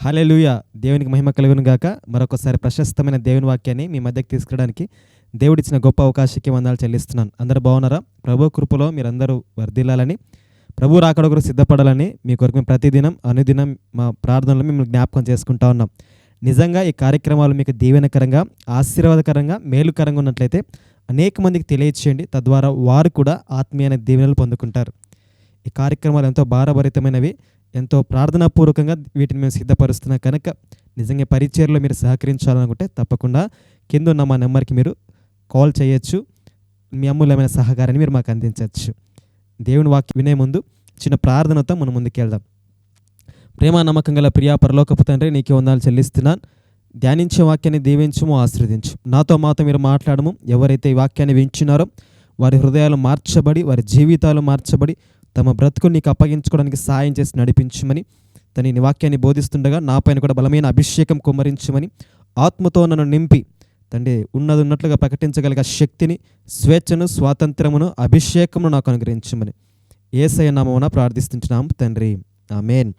Hallelujah దేవునికి మహిమ కలుగును గాక. మరొకసారి ప్రశస్తమైన దేవుని వాక్యాన్ని మీ మధ్యకి తీసుకురావడానికి దేవుడిచ్చిన గొప్ప అవకాశానికి వందాలు చెల్లిస్తున్నాను. అందరూ బాగున్నారా? ప్రభు కృపలో మీరందరూ వర్ధిల్లాలని ప్రభు రాకడ కొరకు సిద్ధపడాలని మీ కొరకు మేము ప్రతిదినం అనుదినం మా ప్రార్థనలు మిమ్మల్ని జ్ఞాపకం చేసుకుంటా ఉన్నాం. నిజంగా ఈ కార్యక్రమాలు మీకు దీవెనకరంగా ఆశీర్వాదకరంగా మేలుకరంగా ఉన్నట్లయితే అనేక మందికి తెలియచేయండి. తద్వారా వారు కూడా ఆత్మీయ దీవెనలు పొందుకుంటారు. ఈ కార్యక్రమాలు ఎంతో భారభరితమైనవి. ఎంతో ప్రార్థనాపూర్వకంగా వీటిని మేము సిద్ధపరుస్తున్నాం కనుక నిజంగా పరిచయలో మీరు సహకరించాలనుకుంటే తప్పకుండా కింద ఉన్న మా నెంబర్కి మీరు కాల్ చేయొచ్చు. మీ అమూల్యమైన సహకారాన్ని మీరు మాకు అందించవచ్చు దేవుని వాక్యం వినే ముందు చిన్న ప్రార్థనతో మనం ముందుకెళ్దాం ప్రేమ నమ్మకం గల ప్రియా పరలోకపు తండ్రి నీకే వందాలు చెల్లిస్తున్నాను. ధ్యానించే వాక్యాన్ని దీవించము ఆశ్రదించు నాతో మాతో మీరు మాట్లాడము. ఎవరైతే ఈ వాక్యాన్ని వింటున్నారో వారి హృదయాలు మార్చబడి వారి జీవితాలు మార్చబడి తమ బ్రతుకుని నీకు అప్పగించుకోవడానికి సాయం చేసి నడిపించమని తన నీ వాక్యాన్ని బోధిస్తుండగా నాపైన కూడా బలమైన అభిషేకం కుమ్మరించమని ఆత్మతో నన్ను నింపి తండ్రి ఉన్నది ఉన్నట్లుగా ప్రకటించగలిగే శక్తిని స్వేచ్ఛను స్వాతంత్రమును అభిషేకమును నాకు అనుగ్రహించమని. ఏసయ నామమున ప్రార్థిస్తుంటున్నాం తండ్రి. ఆమెన్.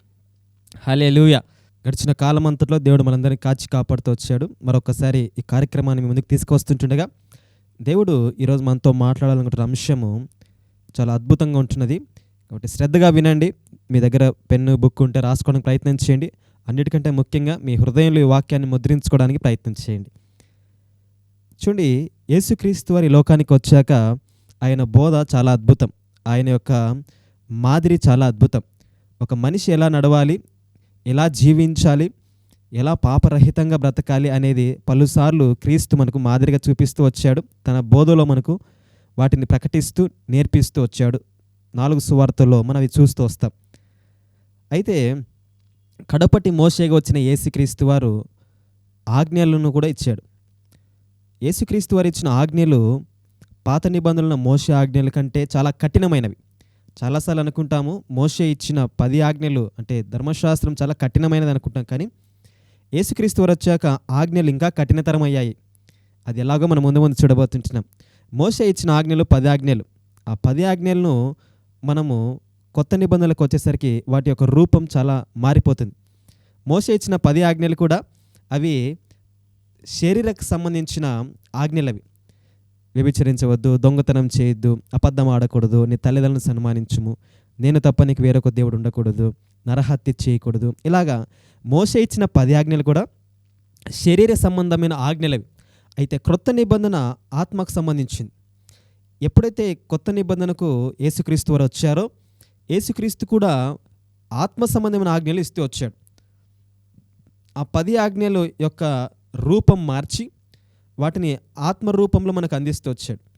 హల్లెలూయా. గడిచిన కాలం అంతట్లో దేవుడు మనందరినీ కాచి కాపాడుతూ వచ్చాడు. మరొకసారి ఈ కార్యక్రమాన్ని ముందుకు తీసుకొస్తుంటుండగా దేవుడు ఈరోజు మనతో మాట్లాడాలనుకుంటున్న అంశము చాలా అద్భుతంగా ఉంటున్నది. కాబట్టి శ్రద్ధగా వినండి. మీ దగ్గర పెన్ను బుక్ ఉంటే రాసుకోవడానికి ప్రయత్నం చేయండి. అన్నిటికంటే ముఖ్యంగా మీ హృదయంలో ఈ వాక్యాన్ని ముద్రించుకోవడానికి ప్రయత్నం చేయండి. చూడండి యేసుక్రీస్తు వారి లోకానికి వచ్చాక ఆయన బోధ చాలా అద్భుతం. ఆయన యొక్క మాదిరి చాలా అద్భుతం. ఒక మనిషి ఎలా నడవాలి ఎలా జీవించాలి ఎలా పాపరహితంగా బ్రతకాలి అనేది పలుసార్లు క్రీస్తు మనకు మాదిరిగా చూపిస్తూ వచ్చాడు. తన బోధలో మనకు వాటిని ప్రకటిస్తూ నేర్పిస్తూ వచ్చాడు. నాలుగు సువార్తల్లో మనం అవి చూస్తూ వస్తాం. అయితే కడపటి మోసేగా వచ్చిన యేసుక్రీస్తు వారు ఆజ్ఞలను కూడా ఇచ్చాడు. యేసుక్రీస్తు వారు ఇచ్చిన ఆజ్ఞలు పాత నిబంధనల మోసే ఆజ్ఞల కంటే చాలా కఠినమైనవి. చాలాసార్లు అనుకుంటాము మోసే ఇచ్చిన పది ఆజ్ఞలు అంటే ధర్మశాస్త్రం చాలా కఠినమైనది అనుకుంటాం కానీ యేసుక్రీస్తు వారు వచ్చాక ఆజ్ఞలు ఇంకా కఠినతరం అయ్యాయి అది ఎలాగో మనం ముందు ముందు చూడబోతుంటున్నాం. మోసే ఇచ్చిన ఆజ్ఞలు పది ఆజ్ఞలు. ఆ పది ఆజ్ఞలను మనము కొత్త నిబంధనలకు వచ్చేసరికి వాటి యొక్క రూపం చాలా మారిపోతుంది. మోసే ఇచ్చిన పది ఆజ్ఞలు కూడా అవి శరీరకు సంబంధించిన ఆజ్ఞలు అవి. వ్యభిచరించవద్దు దొంగతనం చేయొద్దు అబద్ధం ఆడకూడదు నీ తల్లిదండ్రులను సన్మానించుము నేను తప్ప నీకు వేరొక దేవుడు ఉండకూడదు నరహత్య చేయకూడదు. ఇలాగా మోస ఇచ్చిన పది ఆజ్ఞలు కూడా శరీర సంబంధమైన ఆజ్ఞలవి అయితే క్రొత్త నిబంధన ఆత్మకు సంబంధించింది. ఎప్పుడైతే కొత్త నిబంధనకు యేసుక్రీస్తు వారు వచ్చారో యేసుక్రీస్తు కూడా ఆత్మ సంబంధమైన ఆజ్ఞలు ఇస్తూ వచ్చాడు. ఆ పది ఆజ్ఞలు యొక్క రూపం మార్చి వాటిని ఆత్మ రూపంలో మనకు అందిస్తూ వచ్చాడు.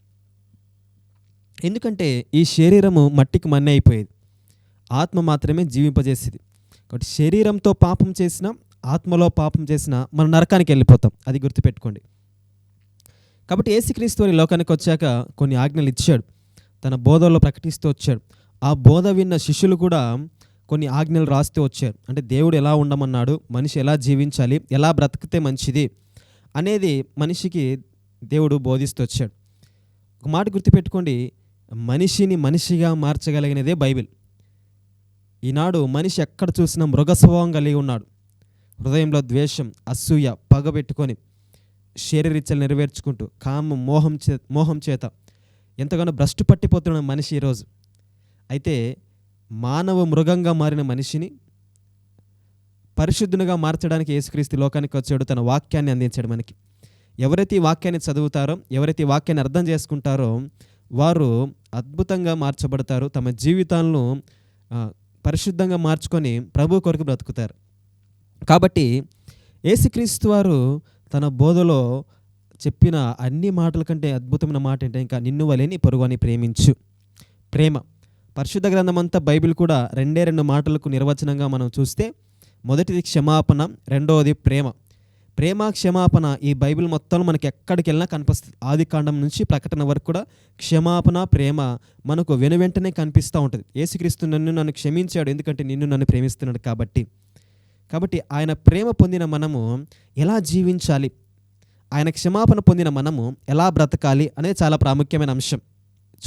ఎందుకంటే ఈ శరీరము మట్టికి మన్నే అయిపోయేది. ఆత్మ మాత్రమే జీవింపజేసేది. కాబట్టి శరీరంతో పాపం చేసిన ఆత్మలో పాపం చేసిన మన నరకానికి వెళ్ళిపోతాం. అది గుర్తుపెట్టుకోండి. కాబట్టి ఏసుక్రీస్తు వారి లోకానికి వచ్చాక కొన్ని ఆజ్ఞలు ఇచ్చాడు. తన బోధలో ప్రకటిస్తూ వచ్చాడు. ఆ బోధ విన్న శిష్యులు కూడా కొన్ని ఆజ్ఞలు రాస్తూ వచ్చారు. అంటే దేవుడు ఎలా ఉండమన్నాడు? మనిషి ఎలా జీవించాలి? ఎలా బ్రతికితే మంచిది? అనేది మనిషికి దేవుడు బోధిస్తూ వచ్చాడు. ఒక మాట గుర్తుపెట్టుకోండి. మనిషిని మనిషిగా మార్చగలిగినదే బైబిల్. ఈనాడు మనిషి ఎక్కడ చూసినా మృగస్వభావం కలిగి ఉన్నాడు. హృదయంలో ద్వేషం అసూయ పగ పెట్టుకొని శరీరీత్యలు నెరవేర్చుకుంటూ కామ మోహం చే మోహం చేత ఎంతగానో భ్రష్టు పట్టిపోతున్న మనిషి ఈరోజు. అయితే మానవ మృగంగా మారిన మనిషిని పరిశుద్ధునిగా మార్చడానికి యేసుక్రీస్తు లోకానికి వచ్చాడు తన వాక్యాన్ని అందించాడు మనకి. ఎవరైతే ఈ వాక్యాన్ని చదువుతారో ఎవరైతే ఈ వాక్యాన్ని అర్థం చేసుకుంటారో వారు అద్భుతంగా మార్చబడతారు తమ జీవితాలను పరిశుద్ధంగా మార్చుకొని ప్రభు కొరకు బ్రతుకుతారు. కాబట్టి యేసుక్రీస్తు వారు తన బోధలో చెప్పిన అన్ని మాటల కంటే అద్భుతమైన మాట ఏంటంటే ఇంకా నిన్ను వలేని పొరుగుని ప్రేమించు. ప్రేమ. పరిశుద్ధ గ్రంథం అంతా బైబిల్ కూడా రెండే రెండు మాటలకు నిర్వచనంగా మనం చూస్తే మొదటిది క్షమాపణ రెండవది ప్రేమ. ప్రేమ క్షమాపణ ఈ బైబిల్ మొత్తం మనకి ఎక్కడికి వెళ్ళినా కనిపిస్తుంది. ఆది కాండం నుంచి ప్రకటన వరకు కూడా క్షమాపణ ప్రేమ మనకు వెను వెంటనే కనిపిస్తూ ఉంటుంది. ఏసుక్రీస్తు నన్ను నన్ను క్షమించాడు ఎందుకంటే నిన్ను నన్ను ప్రేమిస్తున్నాడు కాబట్టి. కాబట్టి ఆయన ప్రేమ పొందిన మనము ఎలా జీవించాలి? ఆయన క్షమాపణ పొందిన మనము ఎలా బ్రతకాలి అనేది చాలా ప్రాముఖ్యమైన అంశం.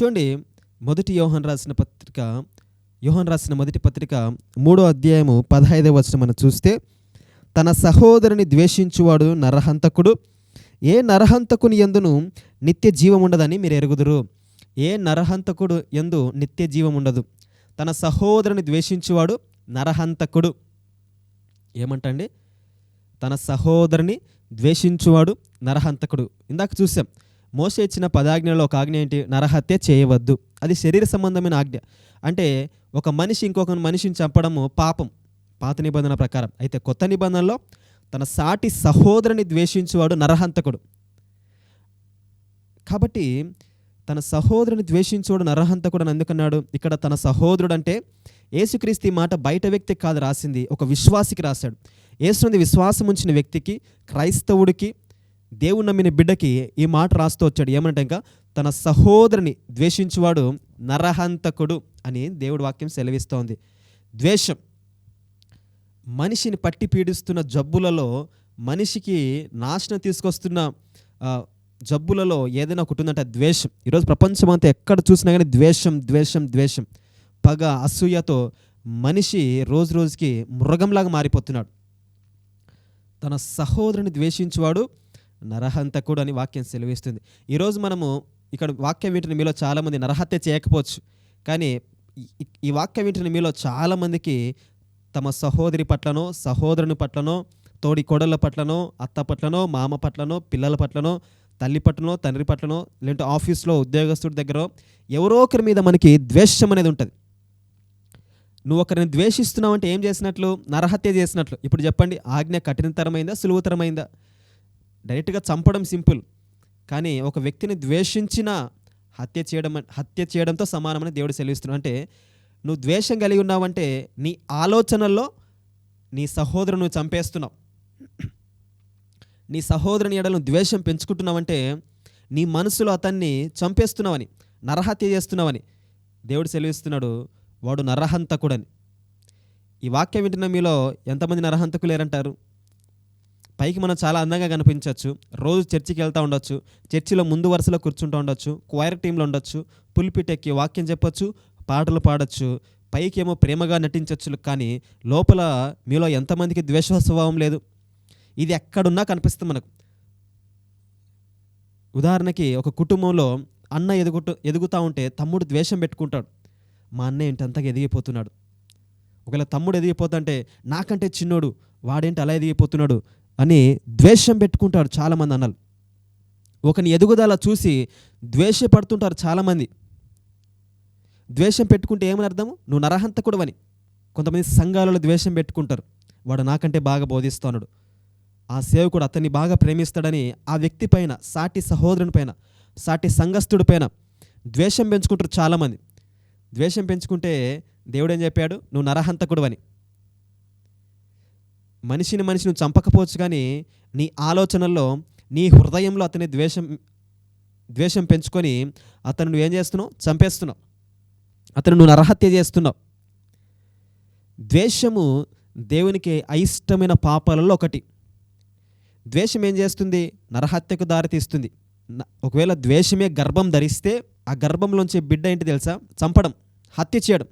చూడండి మొదటి యోహన్ రాసిన పత్రిక యోహన్ రాసిన మొదటి పత్రిక మూడో అధ్యాయము పదహైదవ వచనం మనం చూస్తే తన సహోదరుని ద్వేషించువాడు నరహంతకుడు. ఏ నరహంతకుని ఎందును నిత్య జీవం ఉండదని మీరు ఎరుగుదురు. ఏ నరహంతకుడు ఎందు నిత్య జీవం ఉండదు. తన సహోదరుని ద్వేషించువాడు నరహంతకుడు. ఏమంటండి? తన సహోదరుని ద్వేషించువాడు నరహంతకుడు. ఇందాక చూసాం మోస ఇచ్చిన పదాజ్ఞలో ఒక ఆజ్ఞ ఏంటి? నరహత్య చేయవద్దు. అది శరీర సంబంధమైన ఆజ్ఞ. అంటే ఒక మనిషి ఇంకొక మనిషిని చంపడము పాపం పాత నిబంధన ప్రకారం. అయితే కొత్త నిబంధనలో తన సాటి సహోదరుని ద్వేషించువాడు నరహంతకుడు. కాబట్టి తన సహోదరుని ద్వేషించువాడు నరహంతకుడు అని ఎందుకన్నాడు? ఇక్కడ తన సహోదరుడు అంటే యేసుక్రీస్తు మాట బయట వ్యక్తికి కాదు రాసింది ఒక విశ్వాసికి రాశాడు. యేసునంది విశ్వాసం ఉంచిన వ్యక్తికి క్రైస్తవుడికి దేవుడు నమ్మిన బిడ్డకి ఈ మాట రాస్తూ వచ్చాడు. ఏమంటే ఇంకా తన సహోదరుని ద్వేషించువాడు నరహంతకుడు అని దేవుడి వాక్యం సెలవిస్తోంది. ద్వేషం మనిషిని పట్టి పీడిస్తున్న జబ్బులలో మనిషికి నాశనం తీసుకొస్తున్న జబ్బులలో ఏదైనా ఒకటి ఉందంటే ద్వేషం. ఈరోజు ప్రపంచం అంతా ఎక్కడ చూసినా కానీ ద్వేషం ద్వేషం ద్వేషం. పగ అసూయతో మనిషి రోజు రోజుకి మృగంలాగా మారిపోతున్నాడు. తన సహోదరుని ద్వేషించువాడు నరహంతకుడు అని వాక్యం సెలవిస్తుంది. ఈరోజు మనము ఇక్కడ వాక్యం వింటున్న మీలో చాలామంది నరహత్య చేయకపోవచ్చు. కానీ ఈ- వాక్యం వింటున్న మీలో చాలామందికి తమ సహోదరి పట్లనో సహోదరుని పట్లనో తోడి కోడళ్ళ పట్లనో అత్త పట్లనో మామ పట్లనో పిల్లల పట్లనో తల్లి పట్లనో తండ్రి పట్లనో లేదంటే ఆఫీస్లో ఉద్యోగస్తుడి దగ్గర ఎవరో ఒకరి మీద మనకి ద్వేషం అనేది ఉంటుంది. నువ్వు ఒకరిని ద్వేషిస్తున్నావు అంటే ఏం చేసినట్లు? నరహత్య చేసినట్లు. ఇప్పుడు చెప్పండి ఆజ్ఞ కఠినతరమైందా సులువుతరమైందా? డైరెక్ట్గా చంపడం సింపుల్. కానీ ఒక వ్యక్తిని ద్వేషించిన హత్య చేయడం హత్య చేయడంతో సమానమని దేవుడు సెలవిస్తున్నాడు. అంటే నువ్వు ద్వేషం కలిగి ఉన్నావంటే నీ ఆలోచనల్లో నీ సహోదరుని నువ్వు చంపేస్తున్నావు. నీ సహోదరుని ఎడలను ద్వేషం పెంచుకుంటున్నావంటే నీ మనసులో అతన్ని చంపేస్తున్నావని నరహత్య చేస్తున్నావని దేవుడు సెలవిస్తున్నాడు. వాడు నరహంతకుడని. ఈ వాక్యం వింటున్న మీలో ఎంతమంది నరహంతకులు లేరంటారు పైకి మనం చాలా అందంగా కనిపించవచ్చు. రోజు చర్చికి వెళ్తూ ఉండొచ్చు. చర్చిలో ముందు వరుసలో కూర్చుంటూ ఉండొచ్చు. క్వైర్ టీంలో ఉండొచ్చు. పుల్పిట్ ఎక్కి వాక్యం చెప్పొచ్చు పాటలు పాడొచ్చు. పైకి ఏమో ప్రేమగా నటించవచ్చు కానీ లోపల మీలో ఎంతమందికి ద్వేష స్వభావం లేదు? ఇది ఎక్కడున్నా కనిపిస్తుంది మనకు. ఉదాహరణకి ఒక కుటుంబంలో అన్న ఎదుగుతూ ఎదుగుతూ ఉంటే తమ్ముడు ద్వేషం పెట్టుకుంటాడు. మా అన్న ఏంటి అంతగా ఎదిగిపోతున్నాడు. ఒకవేళ తమ్ముడు ఎదిగిపోతుంటే నాకంటే చిన్నోడు వాడేంటి అలా ఎదిగిపోతున్నాడు అని ద్వేషం పెట్టుకుంటారు చాలామంది అన్నలు. ఒకని ఎదుగుదల చూసి ద్వేషపడుతుంటారు చాలామంది. ద్వేషం పెట్టుకుంటే ఏమని అర్థం నువ్వు నరహంతకుడు అని. కొంతమంది సంఘాలలో ద్వేషం పెట్టుకుంటారు. వాడు నాకంటే బాగా బోధిస్తున్నాడు ఆ సేవకుడు అతన్ని బాగా ప్రేమిస్తాడని ఆ వ్యక్తి పైన సాటి సహోదరుని పైన సాటి సంఘస్థుడి పైన ద్వేషం పెంచుకుంటారు చాలామంది. ద్వేషం పెంచుకుంటే దేవుడు ఏం చెప్పాడు? నువ్వు నరహంతకుడు అని మనిషిని మనిషి నువ్వు చంపకపోవచ్చు కానీ నీ ఆలోచనల్లో నీ హృదయంలో అతని ద్వేషం ద్వేషం పెంచుకొని అతను నువ్వేం చేస్తున్నావు? చంపేస్తున్నావు. అతను నువ్వు నరహత్య చేస్తున్నావు. ద్వేషము దేవునికి అయిష్టమైన పాపాలలో ఒకటి. ద్వేషం ఏం చేస్తుంది? నరహత్యకు దారితీస్తుంది ఒకవేళ ద్వేషమే గర్భం ధరిస్తే ఆ గర్భంలోంచి బిడ్డ ఏంటి తెలుసా? చంపడం. హత్య చేయడం.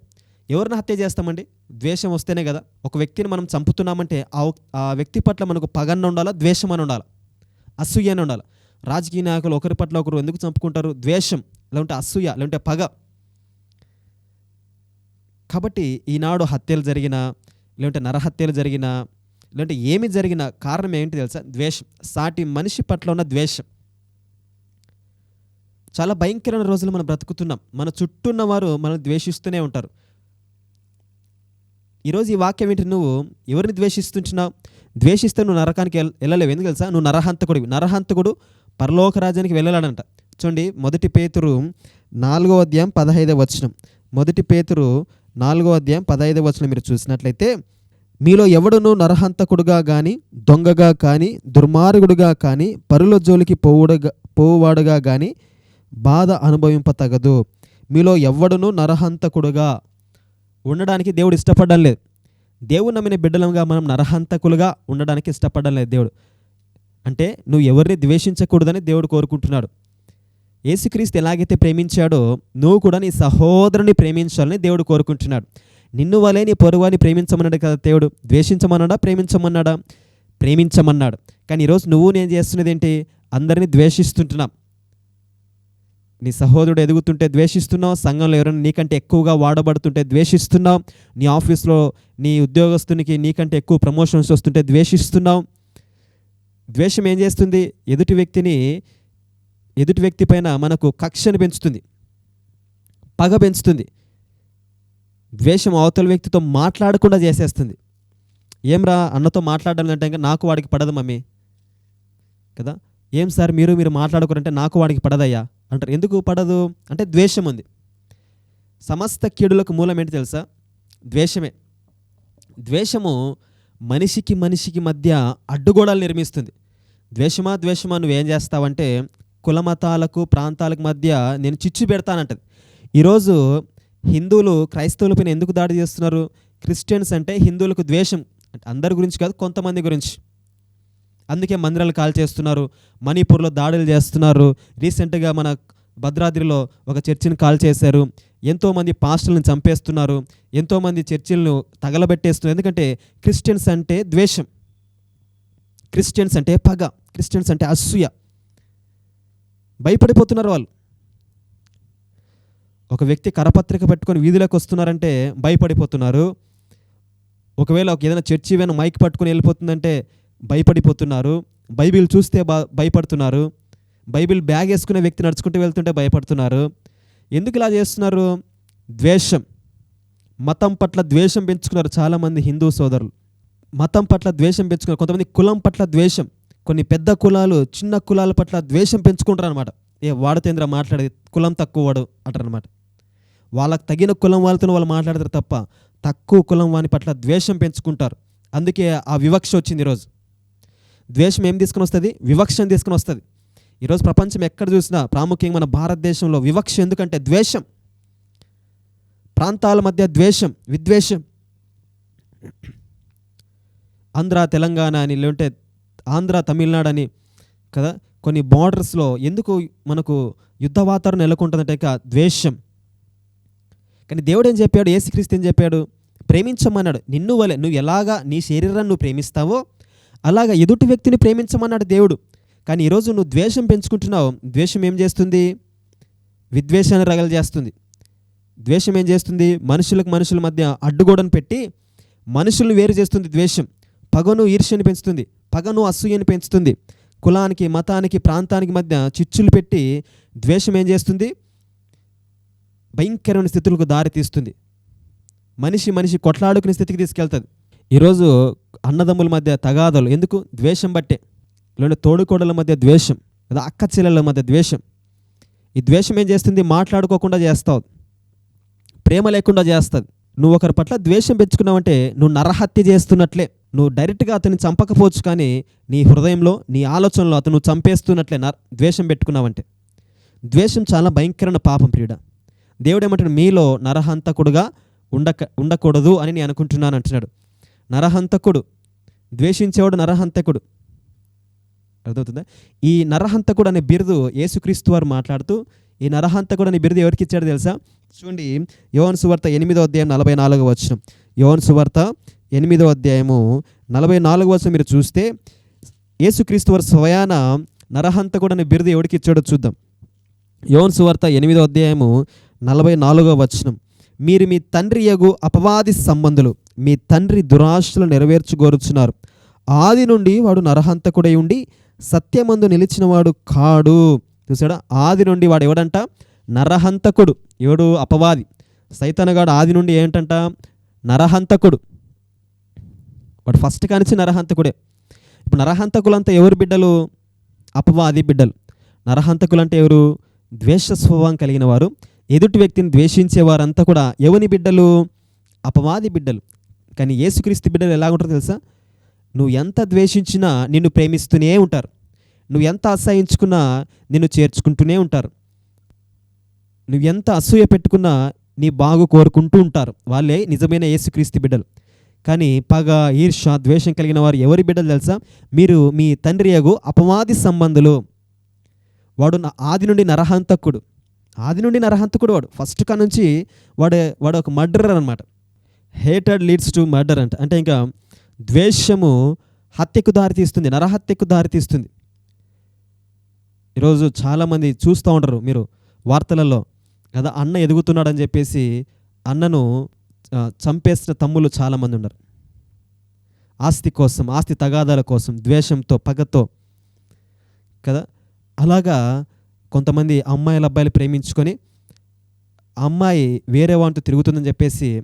ఎవరిని హత్య చేస్తామండి? ద్వేషం వస్తేనే కదా. ఒక వ్యక్తిని మనం చంపుతున్నామంటే ఆ ఆ వ్యక్తి పట్ల మనకు పగన్న ఉండాలా? ద్వేషం అని ఉండాలి? అసూయ అని ఉండాలి? రాజకీయ నాయకులు ఒకరి పట్ల ఒకరు ఎందుకు చంపుకుంటారు? ద్వేషం లేదంటే అసూయ లేదంటే పగ. కాబట్టి ఈనాడు హత్యలు జరిగినా లేదంటే నరహత్యలు జరిగినా లేదంటే ఏమి జరిగినా కారణం ఏంటి తెలుసా? ద్వేషం. సాటి మనిషి పట్ల ఉన్న ద్వేషం. చాలా భయంకరమైన రోజులు మనం బ్రతుకుతున్నాం. మన చుట్టూ ఉన్నవారు మనం ద్వేషిస్తూనే ఉంటారు. ఈరోజు ఈ వాక్యం ఏంటి? నువ్వు ఎవరిని ద్వేషిస్తుంటున్నావు? ద్వేషిస్తే నువ్వు నరకానికి వెళ్ళలేవు. ఎందుకు తెలుసా? నువ్వు నరహంతకుడివి. నరహంతకుడు పరలోక రాజ్యానికి వెళ్ళాడంట చూడండి మొదటి పేతురు నాలుగో అధ్యాయం పదహైదవ వచనం. మొదటి పేతురు నాలుగో అధ్యాయం పదహైదవ వచనం మీరు చూసినట్లయితే మీలో ఎవడును నరహంతకుడుగా కానీ దొంగగా కానీ దుర్మార్గుడుగా కానీ పరుల జోలికి పోవుడుగా పోవువాడుగా కానీ బాధ అనుభవింపతగదు. మీలో ఎవ్వడును నరహంతకుడుగా ఉండడానికి దేవుడు ఇష్టపడడం లేదు. దేవుడు నమ్మిన బిడ్డలంగా మనం నరహంతకులుగా ఉండడానికి ఇష్టపడడం లేదు దేవుడు. అంటే నువ్వు ఎవరిని ద్వేషించకూడదని దేవుడు కోరుకుంటున్నాడు. యేసుక్రీస్తు ఎలాగైతే ప్రేమించాడో నువ్వు కూడా నీ సహోదరుని ప్రేమించాలని దేవుడు కోరుకుంటున్నాడు. నిన్ను వలే నీ పొరుగువాని ప్రేమించమన్నాడు కదా దేవుడు. ద్వేషించమన్నాడా? ప్రేమించమన్నాడా? ప్రేమించమన్నాడు. కానీ ఈరోజు నువ్వు నేను చేస్తున్నది ఏంటి? అందరినీ ద్వేషిస్తుంటున్నాం. నీ సహోదరుడు ఎదుగుతుంటే ద్వేషిస్తున్నావు సంఘంలో ఎవరైనా నీకంటే ఎక్కువగా వాడబడుతుంటే ద్వేషిస్తున్నావు నీ ఆఫీస్లో నీ ఉద్యోగస్తునికి నీకంటే ఎక్కువ ప్రమోషన్స్ వస్తుంటే ద్వేషిస్తున్నావు. ద్వేషం ఏం చేస్తుంది? ఎదుటి వ్యక్తిని ఎదుటి వ్యక్తి పైన మనకు కక్షను పెంచుతుంది పగ పెంచుతుంది. ద్వేషం అవతల వ్యక్తితో మాట్లాడకుండా చేసేస్తుంది. ఏం రా అన్నతో మాట్లాడడం ఇంకా నాకు వాడికి పడదు మమ్మీ. కదా? ఏం సార్ మీరు మీరు మాట్లాడుకోరంటే నాకు వాడికి పడదయ్యా? అంటారు. ఎందుకు పడదు? అంటే ద్వేషం ఉంది. సమస్త కీడులకు మూలం ఏంటి తెలుసా? ద్వేషమే. ద్వేషము మనిషికి మనిషికి మధ్య అడ్డుగోడలు నిర్మిస్తుంది. ద్వేషమా ద్వేషమా నువ్వేం చేస్తావంటే కులమతాలకు ప్రాంతాలకు మధ్య నేను చిచ్చు పెడతానంటది. ఈరోజు హిందువులు క్రైస్తవులపైన ఎందుకు దాడి చేస్తున్నారు? క్రిస్టియన్స్ అంటే హిందువులకు ద్వేషం. అంటే అందరి గురించి కాదు కొంతమంది గురించి. అందుకే మందిరాలు కాల్ చేస్తున్నారు మణిపూర్లో దాడులు చేస్తున్నారు. రీసెంట్గా మన భద్రాద్రిలో ఒక చర్చిని కాల్ చేశారు. ఎంతోమంది పాస్టర్లను చంపేస్తున్నారు. ఎంతోమంది చర్చిలను తగలబెట్టేస్తున్నారు. ఎందుకంటే క్రిస్టియన్స్ అంటే ద్వేషం. క్రిస్టియన్స్ అంటే పగ. క్రిస్టియన్స్ అంటే అసూయ. భయపడిపోతున్నారు వాళ్ళు. ఒక వ్యక్తి కరపత్రిక పెట్టుకొని వీధిలోకి వస్తున్నారంటే భయపడిపోతున్నారు. ఒకవేళ ఒక ఏదైనా చర్చి ఏమైనా మైక్ పట్టుకొని వెళ్ళిపోతుందంటే భయపడిపోతున్నారు. బైబిల్ చూస్తే భయపడుతున్నారు. బైబిల్ బ్యాగ్ వేసుకునే వ్యక్తి నడుచుకుంటూ వెళ్తుంటే భయపడుతున్నారు. ఎందుకు ఇలా చేస్తున్నారు? ద్వేషం. మతం పట్ల ద్వేషం పెంచుకున్నారు చాలామంది హిందూ సోదరులు. మతం పట్ల ద్వేషం పెంచుకున్నారు. కొంతమంది కులం పట్ల ద్వేషం. కొన్ని పెద్ద కులాలు చిన్న కులాల పట్ల ద్వేషం పెంచుకుంటారు అనమాట ఏ వాడతేంద్ర మాట్లాడేది? కులం తక్కువ వాడు అంటారనమాట వాళ్ళకు వాళ్ళకి తగిన కులం వాళ్ళతో వాళ్ళు మాట్లాడతారు తప్ప తక్కువ కులం వాని పట్ల ద్వేషం పెంచుకుంటారు. అందుకే ఆ వివక్ష వచ్చింది ఈరోజు. ద్వేషం ఏం తీసుకుని వస్తుంది? వివక్షను తీసుకుని వస్తుంది. ఈరోజు ప్రపంచం ఎక్కడ చూసినా ప్రాముఖ్యంగా మన భారతదేశంలో వివక్ష ఎందుకంటే ద్వేషం. ప్రాంతాల మధ్య ద్వేషం విద్వేషం. ఆంధ్ర తెలంగాణ అని లేదంటే ఆంధ్ర తమిళనాడు అని కదా కొన్ని బార్డర్స్లో ఎందుకు మనకు యుద్ధ వాతావరణం నెలకొంటుందంటే ఇక ద్వేషం. కానీ దేవుడు ఏం చెప్పాడు? ఏసుక్రీస్తు ఏం చెప్పాడు? ప్రేమించమన్నాడు. నిన్ను వలె నువ్వు ఎలాగా నీ శరీరాన్ని నువ్వు ప్రేమిస్తావో అలాగా ఎదుటి వ్యక్తిని ప్రేమించమన్నాడు దేవుడు. కానీ ఈరోజు నువ్వు ద్వేషం పెంచుకుంటున్నావు. ద్వేషం ఏం చేస్తుంది? విద్వేషాన్ని రగలు చేస్తుంది. ద్వేషం ఏం చేస్తుంది? మనుషులకు మనుషుల మధ్య అడ్డుగోడను పెట్టి మనుషులను వేరు చేస్తుంది ద్వేషం. పగను ఈర్ష్యని పెంచుతుంది. పగను అసూయని పెంచుతుంది. కులానికి మతానికి ప్రాంతానికి మధ్య చిచ్చులు పెట్టి ద్వేషం ఏం చేస్తుంది? భయంకరమైన స్థితులకు దారి తీస్తుంది మనిషి మనిషి కొట్లాడుకునే స్థితికి తీసుకెళ్తుంది. ఈరోజు అన్నదమ్ముల మధ్య తగాదలు ఎందుకు? ద్వేషం బట్టే. లేదంటే తోడుకోడల మధ్య ద్వేషం లేదా అక్క చెల్లెల మధ్య ద్వేషం. ఈ ద్వేషం ఏం చేస్తుంది? మాట్లాడుకోకుండా చేస్తావు. ప్రేమ లేకుండా చేస్తుంది. నువ్వు ఒకరి పట్ల ద్వేషం పెంచుకున్నావంటే నువ్వు నరహత్య చేస్తున్నట్లే. నువ్వు డైరెక్ట్గా అతన్ని చంపకపోవచ్చు కానీ నీ హృదయంలో నీ ఆలోచనలో అతను చంపేస్తున్నట్లే నర ద్వేషం పెట్టుకున్నావంటే. ద్వేషం చాలా భయంకరమైన పాపం ప్రియుడ. దేవుడు ఏమంటాడు మీలో నరహంతకుడుగా ఉండక ఉండకూడదు అని నేను అనుకుంటున్నాను అంటున్నాడు. నరహంతకుడు. ద్వేషించేవాడు నరహంతకుడు. అర్థమవుతుందా? ఈ నరహంతకుడు అనే బిరుదు యేసుక్రీస్తు వారు మాట్లాడుతూ ఈ నరహంతకుడు అనే బిరుదు ఎవరికి ఇచ్చాడు తెలుసా? చూడండి యోన్ సువార్త ఎనిమిదో అధ్యాయం నలభై నాలుగో వచ్చిన యోన్ సువార్త ఎనిమిదో అధ్యాయము నలభై నాలుగు వచ్చిన మీరు చూస్తే యేసుక్రీస్తు వారు స్వయాన నరహంతకుడు అనే బిరుదు ఎవరికి ఇచ్చాడో చూద్దాం. యోన్ సువార్త ఎనిమిదో అధ్యాయము నలభై నాలుగో వచనం. మీరు మీ తండ్రి యగు అపవాది సంబంధులు మీ తండ్రి దురాశలు నెరవేర్చుకోరుచున్నారు ఆది నుండి వాడు నరహంతకుడై ఉండి సత్యమందు నిలిచినవాడు కాడు. చూసాడా ఆది నుండి వాడు ఎవడంట? నరహంతకుడు. ఎవడు? అపవాది. సైతనగాడు ఆది నుండి ఏంటంట? నరహంతకుడు. వాడు ఫస్ట్ కానిచ్చి నరహంతకుడే. ఇప్పుడు నరహంతకులంతా ఎవరు బిడ్డలు? అపవాది బిడ్డలు. నరహంతకులంటే ఎవరు? ద్వేష స్వభావం కలిగిన వారు. ఎదుటి వ్యక్తిని ద్వేషించే వారంతా కూడా ఎవని బిడ్డలు? అపవాది బిడ్డలు. కానీ యేసుక్రీస్తు బిడ్డలు ఎలా ఉంటారో తెలుసా? నువ్వు ఎంత ద్వేషించినా నిన్ను ప్రేమిస్తూనే ఉంటారు. నువ్వు ఎంత అసహించుకున్నా నిన్ను చేర్చుకుంటూనే ఉంటారు. నువ్వు ఎంత అసూయ పెట్టుకున్నా నీ బాగు కోరుకుంటూ ఉంటారు. వాళ్ళే నిజమైన యేసుక్రీస్తు బిడ్డలు. కానీ పగ ఈర్ష ద్వేషం కలిగిన వారు ఎవరి బిడ్డలు తెలుసా? మీరు మీ తండ్రి యగు అపవాది సంబంధులు. వాడు నా- ఆది నుండి నరహంతకుడు. ఆది నుండి నరహంతకుడు వాడు. ఫస్ట్ కా నుంచి వాడు వాడు ఒక మర్డరర్ అనమాట హేటెడ్ లీడ్స్ టు మర్డర్ అంట. అంటే ఇంకా ద్వేషము హత్యకు దారితీస్తుంది నరహత్యకు దారితీస్తుంది ఈరోజు చాలామంది చూస్తూ ఉంటారు మీరు వార్తలలో. కదా అన్న ఎదుగుతున్నాడని చెప్పేసి అన్నను చంపేసిన తమ్ములు చాలామంది ఉన్నారు. ఆస్తి కోసం ఆస్తి తగాదాల కోసం ద్వేషంతో పగతో. కదా అలాగా కొంతమంది అమ్మాయిల అబ్బాయిలు ప్రేమించుకొని అమ్మాయి వేరే వాటితో తిరుగుతుందని చెప్పేసి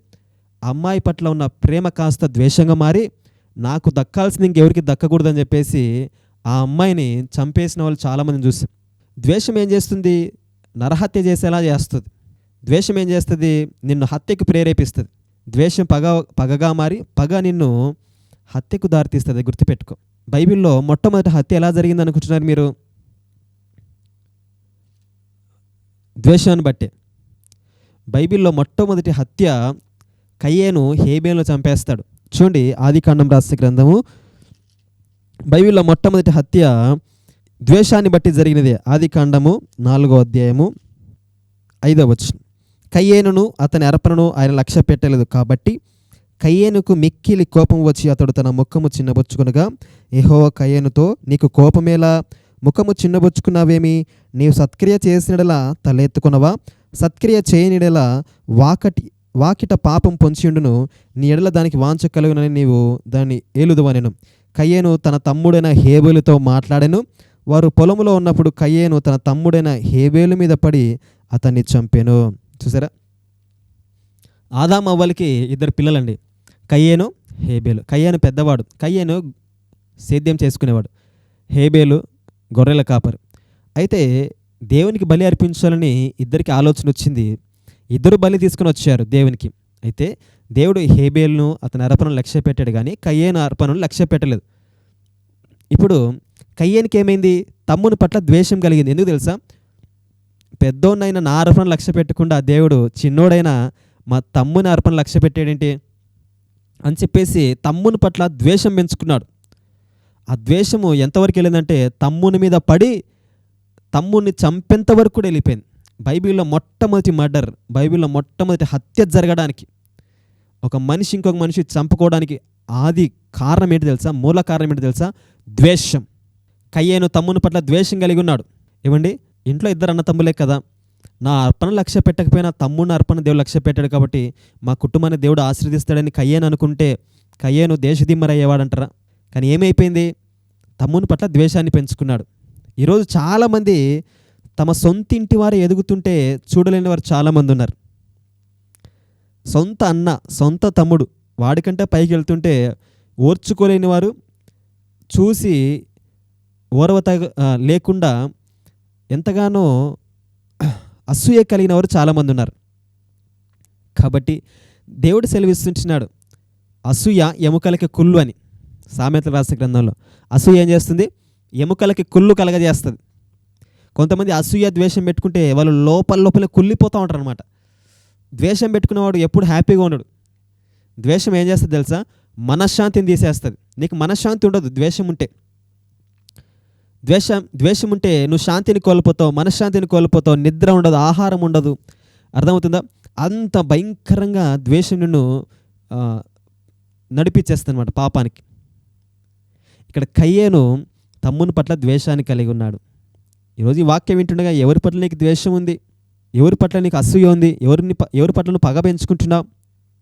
అమ్మాయి పట్ల ఉన్న ప్రేమ కాస్త ద్వేషంగా మారి నాకు దక్కాల్సింది ఇంకెవరికి దక్కకూడదని చెప్పేసి ఆ అమ్మాయిని చంపేసిన వాళ్ళు చాలామందిని చూసాం. ద్వేషం ఏం చేస్తుంది? నరహత్య చేసేలా చేస్తుంది. ద్వేషం ఏం చేస్తుంది? నిన్ను హత్యకు ప్రేరేపిస్తుంది. ద్వేషం పగ పగగా మారి పగ నిన్ను హత్యకు దారితీస్తుంది. గుర్తుపెట్టుకో. బైబిల్లో మొట్టమొదటి హత్య ఎలా జరిగింది అనుకుంటున్నారు మీరు? ద్వేషాన్ని బట్టే. బైబిల్లో మొట్టమొదటి హత్య కయ్యేను హేబేలు చంపేస్తాడు. చూడండి ఆదికాండం రాసిన గ్రంథము. బైబిల్లో మొట్టమొదటి హత్య ద్వేషాన్ని బట్టి జరిగినది. ఆదికాండము నాలుగో అధ్యాయము ఐదవ వచనం. కయ్యేనును అతని అర్పణను ఆయన లక్ష్య పెట్టలేదు కాబట్టి కయ్యేనుకు మిక్కిలి కోపం వచ్చి అతడు తన ముఖము చిన్నబుచ్చుకునగా ఎహో కయ్యేనుతో నీకు కోపమేలా? ముఖము చిన్నబుచ్చుకున్నావేమి? నీవు సత్క్రియ చేసినడలా తలెత్తుకునవా? సత్క్రియ చేయనిడలా వాకటి వాకిట పాపం పొంచియుండును. నీ ఎడల దానికి వాంచ కలుగునని నీవు దాన్ని ఏలుదువనెను. కయ్యేను తన తమ్ముడైన హేబేలుతో మాట్లాడెను. వారు పొలములో ఉన్నప్పుడు కయ్యేను తన తమ్ముడైన హేబేలు మీద పడి అతన్ని చంపాను. చూసారా? ఆదాం అవ్వలకి ఇద్దరు పిల్లలండి. కయ్యేను హేబేలు. కయ్యేను పెద్దవాడు. కయ్యేను సేద్యం చేసుకునేవాడు. హేబేలు గొర్రెల కాపరు. అయితే దేవునికి బలి అర్పించాలని ఇద్దరికి ఆలోచన వచ్చింది. ఇద్దరు బలి తీసుకుని వచ్చారు దేవునికి. అయితే దేవుడు హేబేల్ను అతని అర్పణను లక్ష్య పెట్టాడు కానీ కయ్యేను అర్పణను లక్ష్య పెట్టలేదు ఇప్పుడు కయ్యేనికి ఏమైంది? తమ్ముని పట్ల ద్వేషం కలిగింది. ఎందుకు తెలుసా? పెద్దోన్నైనా నా అర్పణ లక్ష్య పెట్టకుండా దేవుడు చిన్నోడైనా మా తమ్ముని అర్పణ లక్ష్య పెట్టాడేంటి అని చెప్పేసి తమ్ముని పట్ల ద్వేషం పెంచుకున్నాడు. ద్వేషము ఎంతవరకు వెళ్ళిందంటే తమ్ముని మీద పడి తమ్ముని చంపేంత వరకు కూడా వెళ్ళిపోయింది. బైబిల్లో మొట్టమొదటి మర్డర్ బైబిల్లో మొట్టమొదటి హత్య జరగడానికి ఒక మనిషి ఇంకొక మనిషి చంపుకోవడానికి ఆది కారణం ఏంటి తెలుసా? మూల కారణం ఏంటి తెలుసా? ద్వేషం. కయ్యేను తమ్ముని పట్ల ద్వేషం కలిగి ఉన్నాడు. ఏమండి? ఇంట్లో ఇద్దరు అన్న తమ్ములే కదా. నా అర్పణ లక్ష్య పెట్టకపోయినా తమ్ముడిని అర్పణ దేవుడు లక్ష్య పెట్టాడు కాబట్టి మా కుటుంబాన్ని దేవుడు ఆశీర్దిస్తాడని కయ్యేను అనుకుంటే కయ్యేను దేశదిమ్మరయ్యేవాడంటారా కానీ ఏమైపోయింది? తమ్ముని పట్ల ద్వేషాన్ని పెంచుకున్నాడు. ఈరోజు చాలామంది తమ సొంత ఇంటి వారు ఎదుగుతుంటే చూడలేని వారు చాలామంది ఉన్నారు. సొంత అన్న సొంత తమ్ముడు వాడికంటే పైకి వెళ్తుంటే ఓర్చుకోలేని వారు చూసి ఓర్వత లేకుండా ఎంతగానో అసూయ కలిగిన వారు చాలామంది ఉన్నారు. కాబట్టి దేవుడు సెలవిస్తున్నాడు అసూయ ఎముకలకి కుళ్ళు అని. సామెతలు రాసిన గ్రంథంలో. అసూయ ఏం చేస్తుంది? ఎముకలకి కుళ్ళు కలగజేస్తుంది. కొంతమంది అసూయ ద్వేషం పెట్టుకుంటే వాళ్ళు లోపల లోపలే కుళ్ళిపోతూ ఉంటారు అనమాట ద్వేషం పెట్టుకునేవాడు ఎప్పుడు హ్యాపీగా ఉండడు. ద్వేషం ఏం చేస్తుంది తెలుసా? మనశ్శాంతిని తీసేస్తుంది. నీకు మనశ్శాంతి ఉండదు ద్వేషం ఉంటే. ద్వేషం ద్వేషం ఉంటే నువ్వు శాంతిని కోల్పోతావు మనశ్శాంతిని కోల్పోతావు నిద్ర ఉండదు ఆహారం ఉండదు. అర్థమవుతుందా? అంత భయంకరంగా ద్వేషం నిన్ను నడిపించేస్తుంది అనమాట పాపానికి. ఇక్కడ కయ్యేను తమ్ముని పట్ల ద్వేషాన్ని కలిగి ఉన్నాడు. ఈరోజు ఈ వాక్యం వింటుండగా ఎవరి పట్ల నీకు ద్వేషం ఉంది? ఎవరి పట్ల నీకు అసూయ ఉంది? ఎవరిని ప- ఎవరి పట్ల నువ్వు పగ పెంచుకుంటున్నావు?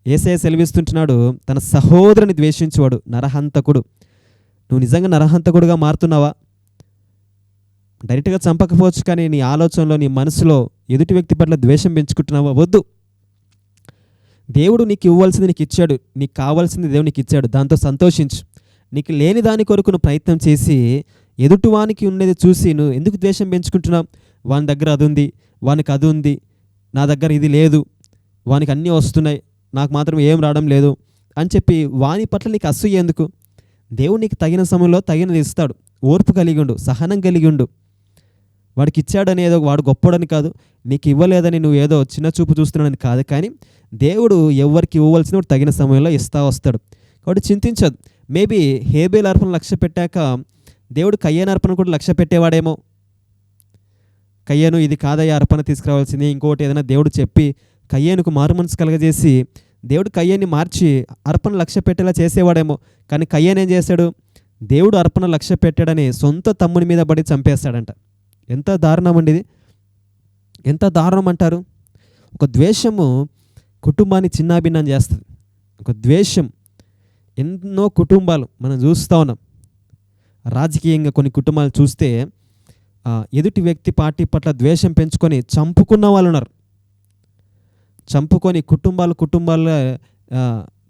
ఏసే సెలవిస్తుంటున్నాడు తన సహోదరుని ద్వేషించేవాడు నరహంతకుడు. నువ్వు నిజంగా నరహంతకుడుగా మారుతున్నావా? డైరెక్ట్గా చంపకపోవచ్చు కానీ నీ ఆలోచనలో నీ మనసులో ఎదుటి వ్యక్తి పట్ల ద్వేషం పెంచుకుంటున్నావా? వద్దు. దేవుడు నీకు ఇవ్వాల్సింది నీకు ఇచ్చాడు. నీకు కావాల్సింది దేవుడు నీకు ఇచ్చాడు. దాంతో సంతోషించు. నీకు లేని దాని కొరకు నువ్వు ప్రయత్నం చేసి ఎదుటివానికి ఉండేది చూసి నువ్వు ఎందుకు ద్వేషం పెంచుకుంటున్నావు? వాని దగ్గర అది ఉంది వానికి అది ఉంది నా దగ్గర ఇది లేదు వానికి అన్నీ వస్తున్నాయి నాకు మాత్రం ఏం రావడం లేదు అని చెప్పి వాని పట్ల నీకు అసూయ ఎందుకు? దేవుడు నీకు తగిన సమయంలో తగినది ఇస్తాడు ఓర్పు కలిగి ఉండు సహనం కలిగి ఉండు. వాడికి ఇచ్చాడని ఏదో వాడు గొప్పడని కాదు నీకు ఇవ్వలేదని నువ్వు ఏదో చిన్న చూపు చూస్తున్నాడని కాదు కానీ దేవుడు ఎవరికి ఇవ్వవలసిన వాడు తగిన సమయంలో ఇస్తా వస్తాడు. కాబట్టి చింతించదు మేబీ హేబేల్ అర్పణ లక్ష్య పెట్టాక దేవుడు కయ్యన అర్పణ కూడా లక్ష్య పెట్టేవాడేమో. కయ్యను ఇది కాదయ్య అర్పణ తీసుకురావాల్సింది. ఇంకోటి ఏదైనా దేవుడు చెప్పి కయ్యేనుకు మారు మనసు కలగజేసి దేవుడు కయ్యాన్ని మార్చి అర్పణ లక్ష్య పెట్టేలా చేసేవాడేమో. కానీ కయ్యాన్ ఏం చేశాడు? దేవుడు అర్పణ లక్ష్య పెట్టాడని సొంత తమ్ముని మీద పడి చంపేస్తాడంట. ఎంత దారుణం అండి ఇది. ఎంత దారుణం అంటారు? ఒక ద్వేషము కుటుంబాన్ని చిన్నాభిన్నం చేస్తుంది. ఒక ద్వేషం. ఎన్నో కుటుంబాలు మనం చూస్తూ ఉన్నాం. రాజకీయంగా కొన్ని కుటుంబాలు చూస్తే ఎదుటి వ్యక్తి పార్టీ పట్ల ద్వేషం పెంచుకొని చంపుకున్న వాళ్ళు ఉన్నారు. చంపుకొని కుటుంబాలు కుటుంబాల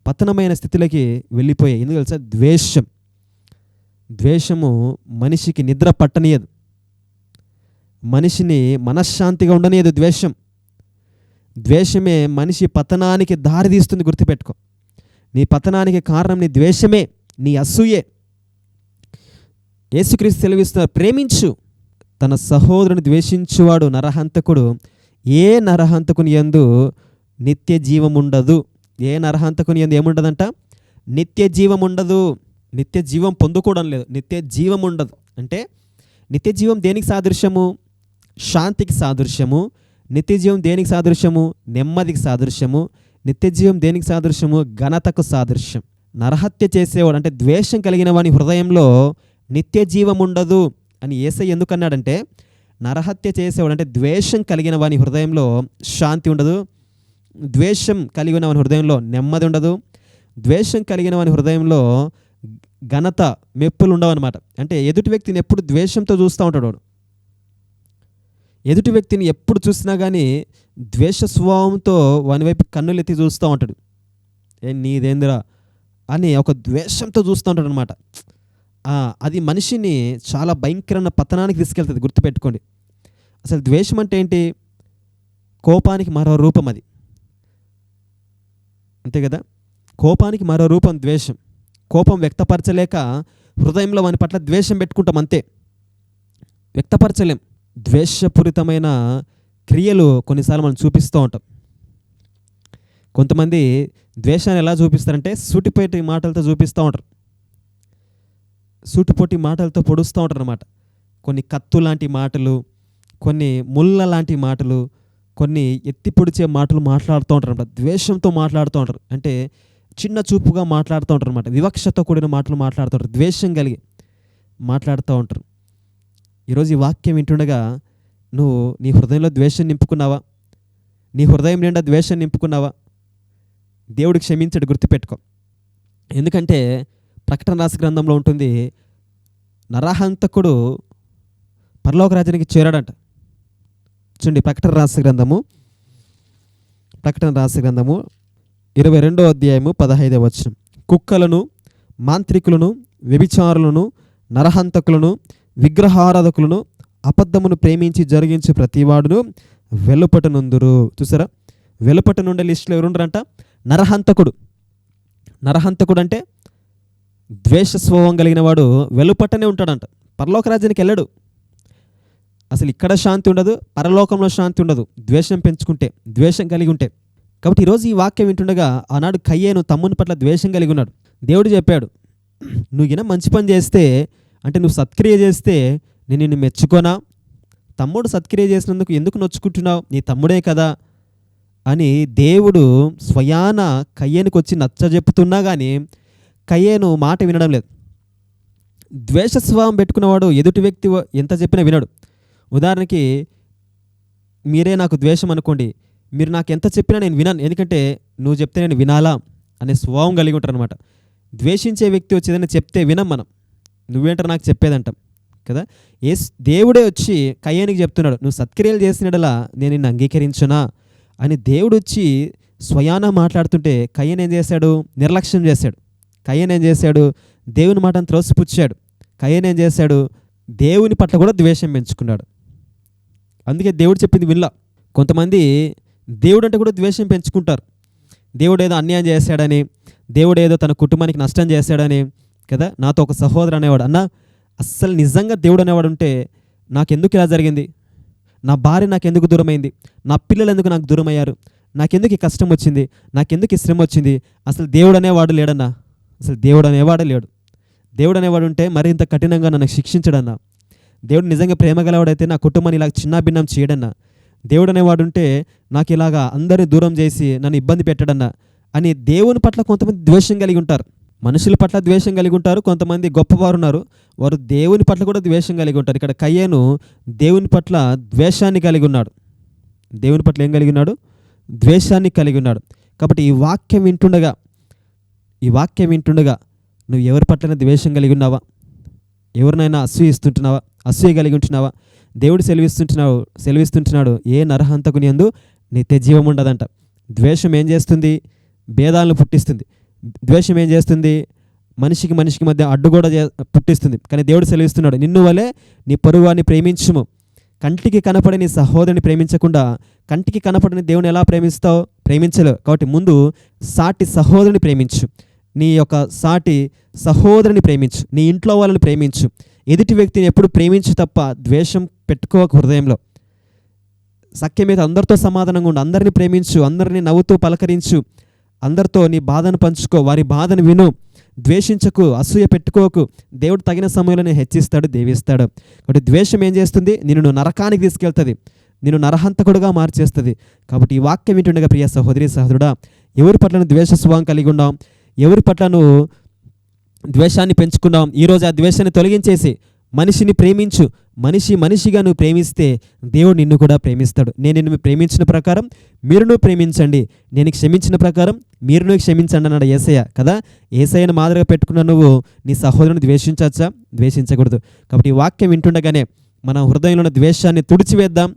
పతనమైన స్థితిలోకి వెళ్ళిపోయాయి. ఎందుకు తెలుసా? ద్వేషం. ద్వేషము మనిషికి నిద్ర పట్టనీయదు. మనిషిని మనశ్శాంతిగా ఉండనీయదు ద్వేషం. ద్వేషమే మనిషి పతనానికి దారి తీస్తుంది గుర్తుపెట్టుకో. నీ పతనానికి కారణం నీ ద్వేషమే నీ అసూయే. యేసుక్రీస్తు తెలివిస్తున్నారు ప్రేమించు తన సహోదరుని ద్వేషించువాడు నరహంతకుడు. ఏ నరహంతకుని యందు నిత్య జీవం ఉండదు ఏ నరహంతకుని యందు ఏముండదంట? నిత్య జీవం ఉండదు నిత్య జీవం పొందుకోవడం లేదు. నిత్య జీవం ఉండదు అంటే నిత్య జీవం దేనికి సాదృశ్యము? శాంతికి సాదృశ్యము. నిత్య జీవం దేనికి సాదృశ్యము? నెమ్మదికి సాదృశ్యము. నిత్యజీవం దేనికి సాదృశ్యము? ఘనతకు సాదృశ్యం. నరహత్య చేసేవాడు అంటే ద్వేషం కలిగిన వాని హృదయంలో నిత్యజీవం ఉండదు అని ఏసై ఎందుకన్నాడంటే నరహత్య చేసేవాడు అంటే ద్వేషం కలిగిన వాని హృదయంలో శాంతి ఉండదు. ద్వేషం కలిగిన వాని హృదయంలో నెమ్మది ఉండదు. ద్వేషం కలిగిన వాని హృదయంలో ఘనత మెప్పులు ఉండవన్నమాట అంటే ఎదుటి వ్యక్తిని ఎప్పుడు ద్వేషంతో చూస్తూ ఉంటాడు వాడు. ఎదుటి వ్యక్తిని ఎప్పుడు చూసినా కానీ ద్వేష స్వభావంతో వాని వైపు కన్నులు ఎత్తి చూస్తూ ఉంటాడు. ఏ నీదేందిరా అని ఒక ద్వేషంతో చూస్తూ ఉంటాడు అనమాట అది మనిషిని చాలా భయంకరమైన పతనానికి తీసుకెళ్తుంది గుర్తుపెట్టుకోండి. అసలు ద్వేషం అంటే ఏంటి? కోపానికి మరో రూపం అది. అంతే కదా? కోపానికి మరో రూపం ద్వేషం. కోపం వ్యక్తపరచలేక హృదయంలో వాని పట్ల ద్వేషం పెట్టుకుంటాం అంతే. వ్యక్తపరచలేం. ద్వేషపూరితమైన క్రియలు కొన్నిసార్లు మనం చూపిస్తూ ఉంటాం. కొంతమంది ద్వేషాన్ని ఎలా చూపిస్తారంటే సూటిపోటి మాటలతో చూపిస్తూ ఉంటారు. సూటిపోటి మాటలతో పొడుస్తూ ఉంటారు అనమాట కొన్ని కత్తు లాంటి మాటలు కొన్ని ముళ్ళ లాంటి మాటలు కొన్ని ఎత్తి పొడిచే మాటలు మాట్లాడుతూ ఉంటారు అనమాట ద్వేషంతో మాట్లాడుతూ ఉంటారు. అంటే చిన్న చూపుగా మాట్లాడుతూ ఉంటారు అనమాట వివక్షతో కూడిన మాటలు మాట్లాడుతూ ఉంటారు. ద్వేషం కలిగి మాట్లాడుతూ ఉంటారు. ఈరోజు ఈ వాక్యం వింటుండగా నువ్వు నీ హృదయంలో ద్వేషం నింపుకున్నావా? నీ హృదయం నిండా ద్వేషం నింపుకున్నావా? దేవుడికి క్షమించడు గుర్తుపెట్టుకో. ఎందుకంటే ప్రకటన రాసి గ్రంథంలో ఉంటుంది నరహంతకుడు పరలోక రాజ్యానికి చేరాడంట. చూడండి ప్రకటన రాసి గ్రంథము ప్రకటన రాసి గ్రంథము ఇరవై రెండో అధ్యాయము పదహైదవ వచనం. కుక్కలను మాంత్రికులను వ్యభిచారులను నరహంతకులను విగ్రహారాధకులను అబద్ధమును ప్రేమించి జరిగించే ప్రతివాడును వెలుపటనుందురు చూసారా? వెలుపట నుండే లిస్టులో ఎవరుండరంట? నరహంతకుడు. నరహంతకుడు అంటే ద్వేష స్వభావం కలిగిన వాడు వెలుపటనే ఉంటాడంట. పరలోక రాజ్యానికి వెళ్ళడు. అసలు ఇక్కడ శాంతి ఉండదు పరలోకంలో శాంతి ఉండదు. ద్వేషం పెంచుకుంటే ద్వేషం కలిగి ఉంటే. కాబట్టి ఈరోజు ఈ వాక్యం వింటుండగా ఆనాడు కయ్యేను తమ్ముని పట్ల ద్వేషం కలిగి ఉన్నాడు. దేవుడు చెప్పాడు నువ్వు గిన మంచి పని చేస్తే అంటే నువ్వు సత్క్రియ చేస్తే నేను నిన్ను మెచ్చుకోనా? తమ్ముడు సత్క్రియ చేసినందుకు ఎందుకు నొచ్చుకుంటున్నావు? నీ తమ్ముడే కదా? అని దేవుడు స్వయాన కయ్యేనుకు వచ్చి నచ్చ చెప్తున్నా కానీ కయ్యేను మాట వినడం లేదు. ద్వేషస్వభావం పెట్టుకున్నవాడు ఎదుటి వ్యక్తి ఎంత చెప్పినా వినడు. ఉదాహరణకి మీరే నాకు ద్వేషం అనుకోండి. మీరు నాకు ఎంత చెప్పినా నేను వినాను. ఎందుకంటే నువ్వు చెప్తే నేను వినాలా? అనే స్వభావం కలిగి ఉంటారు అనమాట ద్వేషించే వ్యక్తి వచ్చేదని చెప్తే వినం మనం. నువ్వేంటారు నాకు చెప్పేదంటాం. కదా? ఏస్ దేవుడే వచ్చి కయ్యానికి చెప్తున్నాడు నువ్వు సత్క్రియలు చేసినడలా నేను నిన్ను అంగీకరించునా? అని దేవుడు వచ్చి స్వయాన మాట్లాడుతుంటే కయ్యన్ ఏం చేశాడు? నిర్లక్ష్యం చేశాడు. కయ్యన్ ఏం చేశాడు? దేవుని మాటను త్రోసిపుచ్చాడు. కయ్యన్ ఏం చేశాడు? దేవుని పట్ల కూడా ద్వేషం పెంచుకున్నాడు. అందుకే దేవుడు చెప్పింది వినలా. కొంతమంది దేవుడు అంటే కూడా ద్వేషం పెంచుకుంటారు. దేవుడు ఏదో అన్యాయం చేశాడని దేవుడు ఏదో తన కుటుంబానికి నష్టం చేశాడని కదా? నాతో ఒక సహోదరు అనేవాడు అన్నా అస్సలు నిజంగా దేవుడు అనేవాడు ఉంటే నాకెందుకు ఇలా జరిగింది? నా భార్య నాకెందుకు దూరమైంది? నా పిల్లలు ఎందుకు నాకు దూరం అయ్యారు నాకెందుకు ఈ కష్టం వచ్చింది? నాకెందుకు ఈ శ్రమ వచ్చింది? అసలు దేవుడు అనేవాడు లేడన్నా? అసలు దేవుడు అనేవాడే లేడు. దేవుడు అనేవాడు ఉంటే మరింత కఠినంగా నన్ను శిక్షించడన్నా? దేవుడు నిజంగా ప్రేమ గలవాడైతే నా కుటుంబాన్ని ఇలా చిన్నాభిన్నం చేయడన్నా? దేవుడు అనేవాడు ఉంటే నాకు ఇలాగా అందరిని దూరం చేసి నన్ను ఇబ్బంది పెట్టడన్నా? అని దేవుని పట్ల కొంతమంది ద్వేషం కలిగి ఉంటారు. మనుషుల పట్ల ద్వేషం కలిగి ఉంటారు. కొంతమంది గొప్పవారు ఉన్నారు వారు దేవుని పట్ల కూడా ద్వేషం కలిగి ఉంటారు. ఇక్కడ కయ్యేను దేవుని పట్ల ద్వేషాన్ని కలిగి ఉన్నాడు. దేవుని పట్ల ఏం కలిగి ఉన్నాడు? ద్వేషాన్ని కలిగి ఉన్నాడు. కాబట్టి ఈ వాక్యం వింటుండగా ఈ వాక్యం వింటుండగా నువ్వు ఎవరి పట్లైనా ద్వేషం కలిగి ఉన్నావా? ఎవరినైనా అసూయిస్తుంటున్నావా? అసూయ కలిగి ఉంటున్నావా? దేవుడు సెలవిస్తుంటున్నావు సెలవిస్తుంటున్నాడు ఏ నరహంతకుని యందు నిత్య జీవం ఉండదంట. ద్వేషం ఏం చేస్తుంది? భేదాలను పుట్టిస్తుంది. ద్వేషం ఏం చేస్తుంది? మనిషికి మనిషికి మధ్య అడ్డు కూడా పుట్టిస్తుంది. కానీ దేవుడు సెలవిస్తున్నాడు నిన్ను వలె నీ పరువాన్ని ప్రేమించుము. కంటికి కనపడే నీ సహోదరుని ప్రేమించకుండా కంటికి కనపడని దేవుని ఎలా ప్రేమిస్తావు? ప్రేమించలేవు. కాబట్టి ముందు సాటి సహోదరుని ప్రేమించు. నీ యొక్క సాటి సహోదరుని ప్రేమించు. నీ ఇంట్లో వాళ్ళని ప్రేమించు. ఎదుటి వ్యక్తిని ఎప్పుడు ప్రేమించు తప్ప ద్వేషం పెట్టుకోక హృదయంలో. సఖ్యమేత అందరితో సమాధానంగా ఉండు. అందరిని ప్రేమించు అందరిని నవ్వుతూ పలకరించు. అందరితో నీ బాధను పంచుకో. వారి బాధను విను. ద్వేషించకు అసూయ పెట్టుకోకు. దేవుడు తగిన సమయంలోనే హెచ్చిస్తాడు దేవిస్తాడు. కాబట్టి ద్వేషం ఏం చేస్తుంది? నిన్ను నరకానికి తీసుకెళ్తుంది. నిన్ను నరహంతకుడుగా మార్చేస్తుంది. కాబట్టి ఈ వాక్యం వింటుండగా ప్రియ సహోదరి సహోదరుడా ఎవరి పట్ల ద్వేష స్వభావం కలిగి ఉన్నాం ఎవరి పట్ల నువ్వు ద్వేషాన్ని పెంచుకున్నాం ఈరోజు ఆ ద్వేషాన్ని తొలగించేసి మనిషిని ప్రేమించు. మనిషి మనిషిగా నువ్వు ప్రేమిస్తే దేవుడు నిన్ను కూడా ప్రేమిస్తాడు. నేను నిన్ను ప్రేమించిన ప్రకారం మీరును ప్రేమించండి. నేను క్షమించిన ప్రకారం మీరును క్షమించండి అన్నాడు ఏసయ్య కదా? ఏసయ్యను మాదిరిగా పెట్టుకున్న నువ్వు నీ సహోదరుని ద్వేషించవచ్చా? ద్వేషించకూడదు. కాబట్టి ఈ వాక్యం వింటుండగానే మన హృదయంలో ఉన్న ద్వేషాన్ని తుడిచివేద్దాం.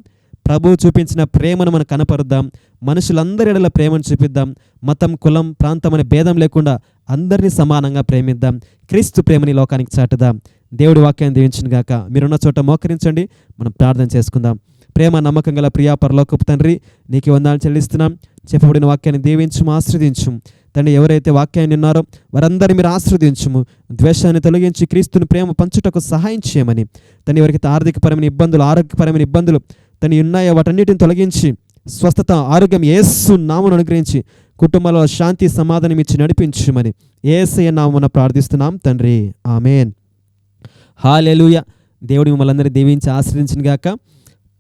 ప్రభువు చూపించిన ప్రేమను మనం కనపరుద్దాం. మనుషులందరి ఎడల ప్రేమను చూపిద్దాం. మతం కులం ప్రాంతం అనే భేదం లేకుండా అందరినీ సమానంగా ప్రేమిద్దాం. క్రీస్తు ప్రేమని లోకానికి చాటుదాం. దేవుడి వాక్యాన్ని దీవించిన గాక. మీరున్న చోట మోకరించండి. మనం ప్రార్థన చేసుకుందాం. ప్రేమ నమ్మకం గల ప్రియా పరలోకపు తండ్రి నీకు వందాలు చెల్లిస్తున్నాం. చెప్పబడిన వాక్యాన్ని దీవించుము ఆశ్రదించుము. తండ్రి ఎవరైతే వాక్యాన్ని ఉన్నారో వారందరినీ మీరు ఆశ్రదించుము. ద్వేషాన్ని తొలగించి క్రీస్తుని ప్రేమ పంచుటకు సహాయం చేయమని. తను ఎవరికైతే ఆర్థికపరమైన ఇబ్బందులు ఆరోగ్యపరమైన ఇబ్బందులు తను ఉన్నాయో వాటన్నిటిని తొలగించి స్వస్థత ఆరోగ్యం ఏసు నామను అనుగ్రహించి కుటుంబంలో శాంతి సమాధానం ఇచ్చి నడిపించుమని. ఏసయ నామన ప్రార్థిస్తున్నాం తండ్రి. ఆమెన్. హాలెలుయ. దేవుడి మిమ్మల్ని అందరినీ దీవించి ఆశ్రయించిన గాక.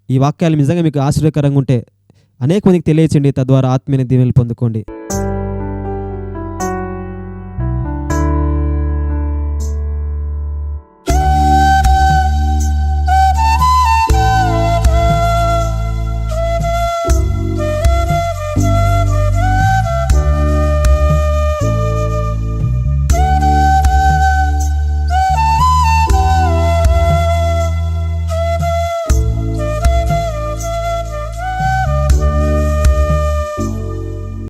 ఈ వాక్యాలు నిజంగా మీకు ఆశ్చర్యకరంగా ఉంటే అనేక మందికి తెలియచండి తద్వారా ఆత్మీయ దీవెనలు పొందుకోండి.